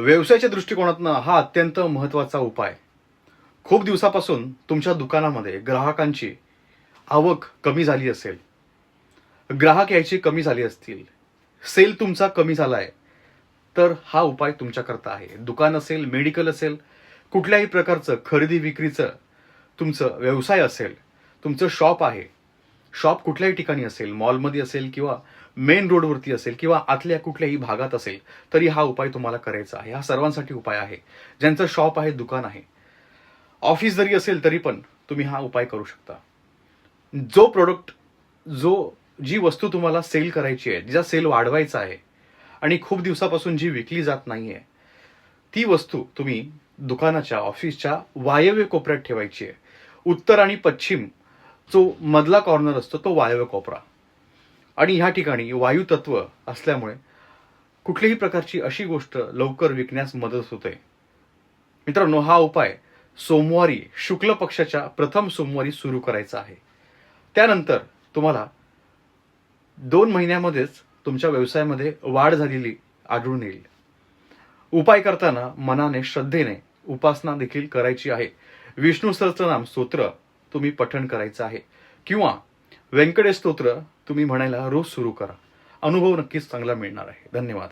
व्यवसायाच्या दृष्टिकोनातनं हा अत्यंत महत्त्वाचा उपाय. खूप दिवसापासून तुमच्या दुकानामध्ये ग्राहकांची आवक कमी झाली असेल. ग्राहक यायची कमी झाली असतील. सेल तुमचा कमी झाला आहे तर हा उपाय तुमच्याकरता आहे. दुकान असेल मेडिकल असेल कुठल्याही प्रकारचं खरेदी विक्रीचं तुमचं व्यवसाय असेल तुमचं शॉप आहे शॉप कुठल्याही ठिकाणी असेल मॉलमध्ये असेल किंवा मेन रोडवरती असेल किंवा आतल्या कुठल्याही भागात असेल तरी हा उपाय तुम्हाला करायचा आहे. हा सर्वांसाठी उपाय आहे. ज्यांचं शॉप आहे दुकान आहे. ऑफिस जरी असेल तरी पण तुम्ही हा उपाय करू शकता. जो प्रोडक्ट जो जी वस्तू तुम्हाला सेल करायची आहे जिचा सेल वाढवायचा आहे आणि खूप दिवसापासून जी विकली जात नाही आहे ती वस्तू तुम्ही दुकानाच्या ऑफिसच्या वायव्य कोपऱ्यात ठेवायची आहे. उत्तर आणि पश्चिम जो मधला कॉर्नर असतो तो वायव्य कोपरा. आणि ह्या ठिकाणी वायू तत्व असल्यामुळे कुठलीही प्रकारची अशी गोष्ट लवकर विकण्यास मदत होते. मित्रांनो हा उपाय सोमवारी शुक्ल पक्षाच्या प्रथम सोमवारी सुरू करायचा आहे. त्यानंतर तुम्हाला दोन महिन्यामध्येच तुमच्या व्यवसायामध्ये वाढ झालेली आढळून येईल. उपाय करताना मनाने श्रद्धेने उपासना देखील करायची आहे. विष्णू सहस्त्रनाम स्तोत्र तुम्ही पठण करायचं आहे. किंवा व्यंकटेश स्तोत्र तुम्ही म्हणायला रोज सुरू करा. अनुभव नक्कीच चांगला मिळणार आहे. धन्यवाद.